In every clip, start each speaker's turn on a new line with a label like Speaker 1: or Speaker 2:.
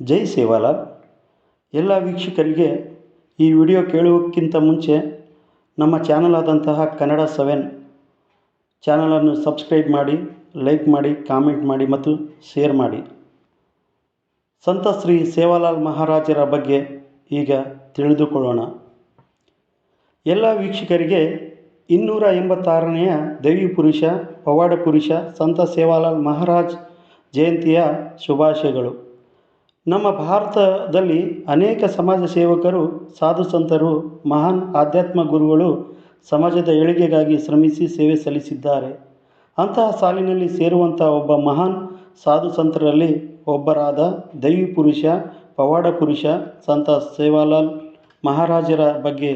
Speaker 1: ಜೈ ಸೇವಾಲಾಲ್. ಎಲ್ಲ ವೀಕ್ಷಕರಿಗೆ ಈ ವಿಡಿಯೋ ಕೇಳುವಕ್ಕಿಂತ ಮುಂಚೆ ನಮ್ಮ ಚಾನಲ್ ಆದಂತಹ ಕನ್ನಡ ಸೆವೆನ್ ಚಾನಲನ್ನು ಸಬ್ಸ್ಕ್ರೈಬ್ ಮಾಡಿ, ಲೈಕ್ ಮಾಡಿ, ಕಾಮೆಂಟ್ ಮಾಡಿ ಮತ್ತು ಶೇರ್ ಮಾಡಿ. ಸಂತ ಶ್ರೀ ಸೇವಾಲಾಲ್ ಮಹಾರಾಜರ ಬಗ್ಗೆ ಈಗ ತಿಳಿದುಕೊಳ್ಳೋಣ. ಎಲ್ಲ ವೀಕ್ಷಕರಿಗೆ ಇನ್ನೂರ ಎಂಬತ್ತಾರನೆಯ ದೈವಿ ಪುರುಷ, ಪವಾಡ ಪುರುಷ, ಸಂತ ಸೇವಾಲಾಲ್ ಮಹಾರಾಜ್ ಜಯಂತಿಯ ಶುಭಾಶಯಗಳು. ನಮ್ಮ ಭಾರತದಲ್ಲಿ ಅನೇಕ ಸಮಾಜ ಸೇವಕರು, ಸಾಧು ಸಂತರು, ಮಹಾನ್ ಆಧ್ಯಾತ್ಮ ಗುರುಗಳು ಸಮಾಜದ ಏಳಿಗೆಗಾಗಿ ಶ್ರಮಿಸಿ ಸೇವೆ ಸಲ್ಲಿಸಿದ್ದಾರೆ. ಅಂತಹ ಸಾಲಿನಲ್ಲಿ ಸೇರುವಂಥ ಒಬ್ಬ ಮಹಾನ್ ಸಾಧು ಸಂತರಲ್ಲಿ ಒಬ್ಬರಾದ ದೈವಿ ಪುರುಷ, ಪವಾಡ ಪುರುಷ ಸಂತ ಸೇವಾಲಾಲ್ ಮಹಾರಾಜರ ಬಗ್ಗೆ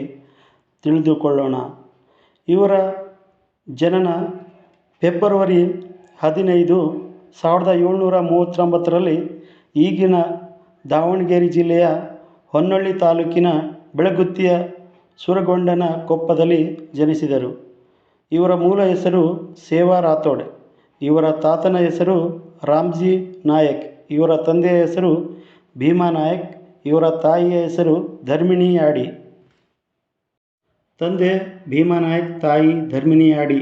Speaker 1: ತಿಳಿದುಕೊಳ್ಳೋಣ. ಇವರ ಜನನ ಫೆಬ್ರವರಿ ಹದಿನೈದು, ಸಾವಿರದ ಏಳ್ನೂರ ಮೂವತ್ತೊಂಬತ್ತರಲ್ಲಿ ಈಗಿನ ದಾವಣಗೆರೆ ಜಿಲ್ಲೆಯ ಹೊನ್ನಳ್ಳಿ ತಾಲೂಕಿನ ಬೆಳಗುತ್ತಿಯ ಸುರಗೊಂಡನ ಕೊಪ್ಪದಲ್ಲಿ ಜನಿಸಿದರು. ಇವರ ಮೂಲ ಹೆಸರು ಸೇವಾ ರಾಥೋಡ್. ಇವರ ತಾತನ ಹೆಸರು ರಾಮ್ಜಿ ನಾಯಕ್. ಇವರ ತಂದೆಯ ಹೆಸರು ಭೀಮಾ ನಾಯಕ್. ಇವರ ತಾಯಿಯ ಹೆಸರು ಧರ್ಮಿಣಿ ಆಡಿ. ತಂದೆ ಭೀಮಾ ನಾಯಕ್, ತಾಯಿ ಧರ್ಮಿಣಿ ಆಡಿ.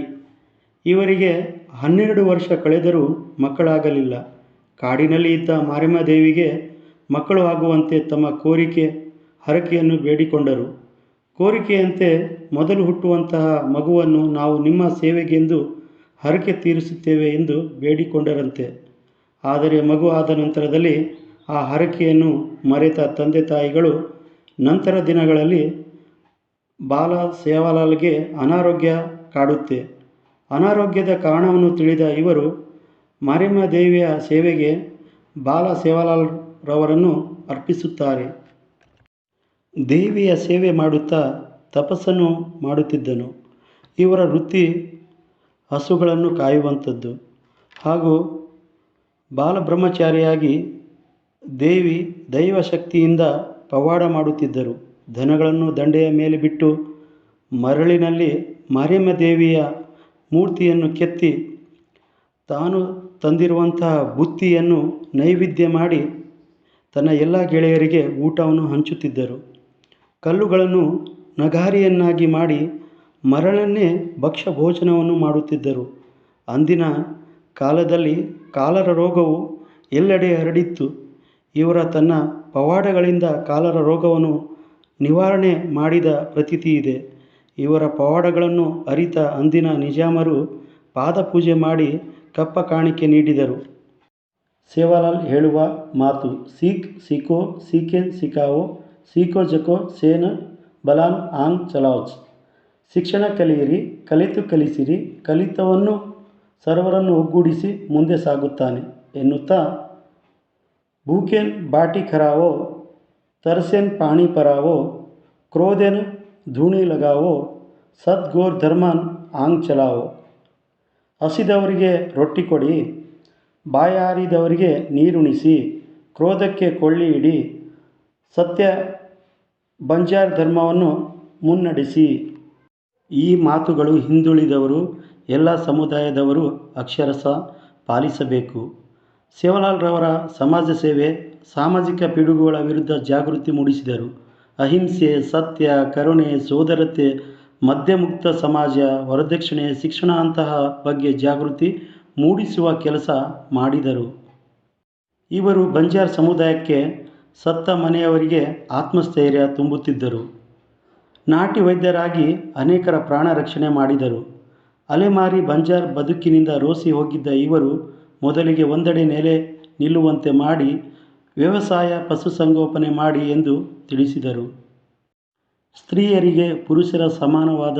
Speaker 1: ಇವರಿಗೆ ಹನ್ನೆರಡು ವರ್ಷ ಕಳೆದರೂ ಮಕ್ಕಳಾಗಲಿಲ್ಲ. ಕಾಡಿನಲ್ಲಿ ಇದ್ದ ಮಾರಿಮ್ಮ ದೇವಿಗೆ ಮಕ್ಕಳು ಆಗುವಂತೆ ತಮ್ಮ ಕೋರಿಕೆ, ಹರಕೆಯನ್ನು ಬೇಡಿಕೊಂಡರು. ಕೋರಿಕೆಯಂತೆ ಮೊದಲು ಹುಟ್ಟುವಂತಹ ಮಗುವನ್ನು ನಾವು ನಿಮ್ಮ ಸೇವೆಗೆಂದು ಹರಕೆ ತೀರಿಸುತ್ತೇವೆ ಎಂದು ಬೇಡಿಕೊಂಡರಂತೆ. ಆದರೆ ಮಗು ಆದ ನಂತರದಲ್ಲಿ ಆ ಹರಕೆಯನ್ನು ಮರೆತ ತಂದೆ ತಾಯಿಗಳು ನಂತರ ದಿನಗಳಲ್ಲಿ ಬಾಲ ಸೇವಾಲಾಲ್ಗೆ ಅನಾರೋಗ್ಯ ಕಾಡುತ್ತೆ. ಅನಾರೋಗ್ಯದ ಕಾರಣವನ್ನು ತಿಳಿದ ಇವರು ಮಾರಿಮ್ಮ ದೇವಿಯ ಸೇವೆಗೆ ಬಾಲ ಸೇವಾಲಾಲ್ ರವರನ್ನು ಅರ್ಪಿಸುತ್ತಾರೆ. ದೇವಿಯ ಸೇವೆ ಮಾಡುತ್ತಾ ತಪಸ್ಸನ್ನು ಮಾಡುತ್ತಿದ್ದನು. ಇವರ ವೃತ್ತಿ ಹಸುಗಳನ್ನು ಕಾಯುವಂಥದ್ದು. ಹಾಗೂ ಬಾಲಬ್ರಹ್ಮಚಾರಿಯಾಗಿ ದೇವಿ ದೈವಶಕ್ತಿಯಿಂದ ಪವಾಡ ಮಾಡುತ್ತಿದ್ದರು. ದನಗಳನ್ನು ದಂಡೆಯ ಮೇಲೆ ಬಿಟ್ಟು ಮರಳಿನಲ್ಲಿ ಮಾರಿಯಮ್ಮ ದೇವಿಯ ಮೂರ್ತಿಯನ್ನು ಕೆತ್ತಿ ತಾನು ತಂದಿರುವಂತಹ ಬುತ್ತಿಯನ್ನು ನೈವೇದ್ಯ ಮಾಡಿ ತನ್ನ ಎಲ್ಲ ಗೆಳೆಯರಿಗೆ ಊಟವನ್ನು ಹಂಚುತ್ತಿದ್ದರು. ಕಲ್ಲುಗಳನ್ನು ನಗಾರಿಯನ್ನಾಗಿ ಮಾಡಿ ಮರಳನ್ನೇ ಭಕ್ಷ್ಯ ಭೋಜನವನ್ನು ಮಾಡುತ್ತಿದ್ದರು. ಅಂದಿನ ಕಾಲದಲ್ಲಿ ಕಾಲರ ರೋಗವು ಎಲ್ಲೆಡೆ ಹರಡಿತ್ತು. ಇವರ ತನ್ನ ಪವಾಡಗಳಿಂದ ಕಾಲರ ರೋಗವನ್ನು ನಿವಾರಣೆ ಮಾಡಿದ ಪ್ರತೀತಿ ಇದೆ. ಇವರ ಪವಾಡಗಳನ್ನು ಅರಿತ ಅಂದಿನ ನಿಜಾಮರು ಪಾದಪೂಜೆ ಮಾಡಿ ಕಪ್ಪ ಕಾಣಿಕೆ ನೀಡಿದರು. ಸೇವಾಲಾಲ್ ಹೇಳುವ ಮಾತು, ಸೀಕ್, ಸೀಕೋ, ಸೀಕೇನ್, ಸಿಕಾವೋ, ಸೀಕೋ, ಜಕೋ, ಸೇನ, ಬಲಾನ್, ಆಂಗ್ ಚಲಾವ್ಸ್ ಶಿಕ್ಷಣ ಕಲಿಯಿರಿ, ಕಲಿತು ಕಲಿಸಿರಿ, ಕಲಿತವನ್ನು, ಸರ್ವರನ್ನು ಒಗ್ಗೂಡಿಸಿ ಮುಂದೆ ಸಾಗುತ್ತಾನೆ ಎನ್ನುತ್ತಾ ಭೂಕೇನ್ ಬಾಟಿ ಖರಾವೋ, ತರ್ಸೇನ್ ಪಾಣಿ ಪರಾವೋ, ಕ್ರೋಧೆನ್ ಧೂಣಿ ಲಗಾವೋ, ಸದ್ಗೋರ್ ಧರ್ಮನ್ ಆಂಗ್ ಚಲಾವೋ. ಹಸಿದವರಿಗೆ ರೊಟ್ಟಿ ಕೊಡಿ ಬಾಯಾರಿದವರಿಗೆ ನೀರುಣಿಸಿ, ಕ್ರೋಧಕ್ಕೆ ಕೊಳ್ಳಿ ಇಡಿ ಸತ್ಯ ಬಂಜಾರ್ ಧರ್ಮವನ್ನು ಮುನ್ನಡೆಸಿ. ಈ ಮಾತುಗಳು ಹಿಂದುಳಿದವರು, ಎಲ್ಲ ಸಮುದಾಯದವರು ಅಕ್ಷರಶ ಪಾಲಿಸಬೇಕು. ಶಿವಲಾಲ್ರವರ ಸಮಾಜ ಸೇವೆ, ಸಾಮಾಜಿಕ ಪಿಡುಗುಗಳ ವಿರುದ್ಧ ಜಾಗೃತಿ ಮೂಡಿಸಿದರು. ಅಹಿಂಸೆ, ಸತ್ಯ, ಕರುಣೆ, ಸೋದರತೆ, ಮದ್ಯಮುಕ್ತ ಸಮಾಜ, ವರದಕ್ಷಿಣೆ, ಶಿಕ್ಷಣ ಅಂತಹ ಬಗ್ಗೆ ಜಾಗೃತಿ ಮೂಡಿಸುವ ಕೆಲಸ ಮಾಡಿದರು. ಇವರು ಬಂಜಾರ್ ಸಮುದಾಯಕ್ಕೆ ಸತ್ತ ಮನೆಯವರಿಗೆ ಆತ್ಮಸ್ಥೈರ್ಯ ತುಂಬುತ್ತಿದ್ದರು. ನಾಟಿ ವೈದ್ಯರಾಗಿ ಅನೇಕರ ಪ್ರಾಣ ರಕ್ಷಣೆ ಮಾಡಿದರು. ಅಲೆಮಾರಿ ಬಂಜಾರ್ ಬದುಕಿನಿಂದ ರೋಸಿ ಹೋಗಿದ್ದ ಇವರು ಮೊದಲಿಗೆ ಒಂದೆಡೆ ನೆಲೆ ನಿಲ್ಲುವಂತೆ ಮಾಡಿ ವ್ಯವಸಾಯ ಪಶುಸಂಗೋಪನೆ ಮಾಡಿ ಎಂದು ತಿಳಿಸಿದರು. ಸ್ತ್ರೀಯರಿಗೆ ಪುರುಷರ ಸಮಾನವಾದ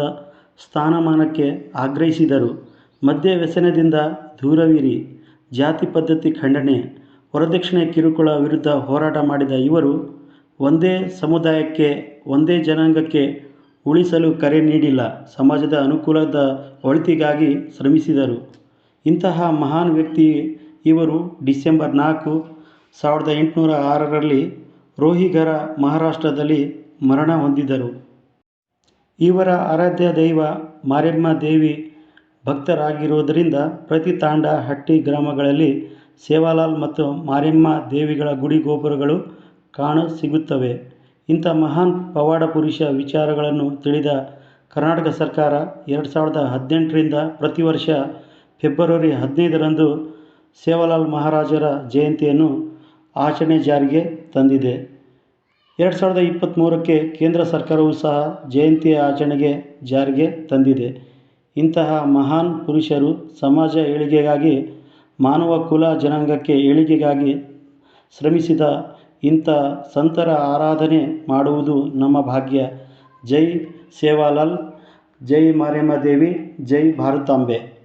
Speaker 1: ಸ್ಥಾನಮಾನಕ್ಕೆ ಆಗ್ರಹಿಸಿದರು. ಮದ್ಯ ವ್ಯಸನದಿಂದ ದೂರವಿರಿ. ಜಾತಿ ಪದ್ಧತಿ ಖಂಡನೆ ವರದಕ್ಷಿಣೆ ಕಿರುಕುಳ ವಿರುದ್ಧ ಹೋರಾಟ ಮಾಡಿದ ಇವರು ಒಂದೇ ಸಮುದಾಯಕ್ಕೆ, ಒಂದೇ ಜನಾಂಗಕ್ಕೆ ಉಳಿಸಲು ಕರೆ ನೀಡಿಲ್ಲ. ಸಮಾಜದ ಅನುಕೂಲದ ಒಳಿತಿಗಾಗಿ ಶ್ರಮಿಸಿದರು. ಇಂತಹ ಮಹಾನ್ ವ್ಯಕ್ತಿ ಇವರು ಡಿಸೆಂಬರ್ ನಾಲ್ಕು, ಸಾವಿರದ ಎಂಟುನೂರ ಆರರಲ್ಲಿ ರೋಹಿಗರ ಮಹಾರಾಷ್ಟ್ರದಲ್ಲಿ ಮರಣ ಹೊಂದಿದರು ಇವರ ಆರಾಧ್ಯ ದೈವ ಮಾರಿಯಮ್ಮ ದೇವಿ ಭಕ್ತರಾಗಿರುವುದರಿಂದ ಪ್ರತಿ ತಾಂಡ, ಹಟ್ಟಿ ಗ್ರಾಮಗಳಲ್ಲಿ ಸೇವಾಲಾಲ್ ಮತ್ತು ಮಾರಿಯಮ್ಮ ದೇವಿಗಳ ಗುಡಿ ಗೋಪುರಗಳು ಕಾಣಸಿಗುತ್ತವೆ ಇಂಥ ಮಹಾನ್ ಪವಾಡ ಪುರುಷ ವಿಚಾರಗಳನ್ನು ತಿಳಿದ ಕರ್ನಾಟಕ ಸರ್ಕಾರ ಎರಡು ಸಾವಿರದ ಹದಿನೆಂಟರಿಂದ ಪ್ರತಿ ವರ್ಷ ಫೆಬ್ರವರಿ ಹದಿನೈದರಂದು ಸೇವಾಲಾಲ್ ಮಹಾರಾಜರ ಜಯಂತಿಯನ್ನು ಆಚರಣೆ ಜಾರಿಗೆ ತಂದಿದೆ. ಎರಡು ಸಾವಿರದ ಇಪ್ಪತ್ತ್ಮೂರಕ್ಕೆ ಕೇಂದ್ರ ಸರ್ಕಾರವೂ ಸಹ ಜಯಂತಿಯ ಆಚರಣೆಗೆ ಜಾರಿಗೆ ತಂದಿದೆ. ಇಂತಹ ಮಹಾನ್ ಪುರುಷರು ಸಮಾಜ ಏಳಿಗೆಗಾಗಿ, ಮಾನವ ಕುಲ ಜನಾಂಗಕ್ಕೆ ಏಳಿಗೆಗಾಗಿ ಶ್ರಮಿಸಿದ ಇಂಥ ಸಂತರ ಆರಾಧನೆ ಮಾಡುವುದು ನಮ್ಮ ಭಾಗ್ಯ. ಜೈ ಸೇವಾಲಾಲ್, ಜೈ ಮಾರಿಯಮ್ಮ ದೇವಿ ಜೈ ಭಾರತಾಂಬೆ.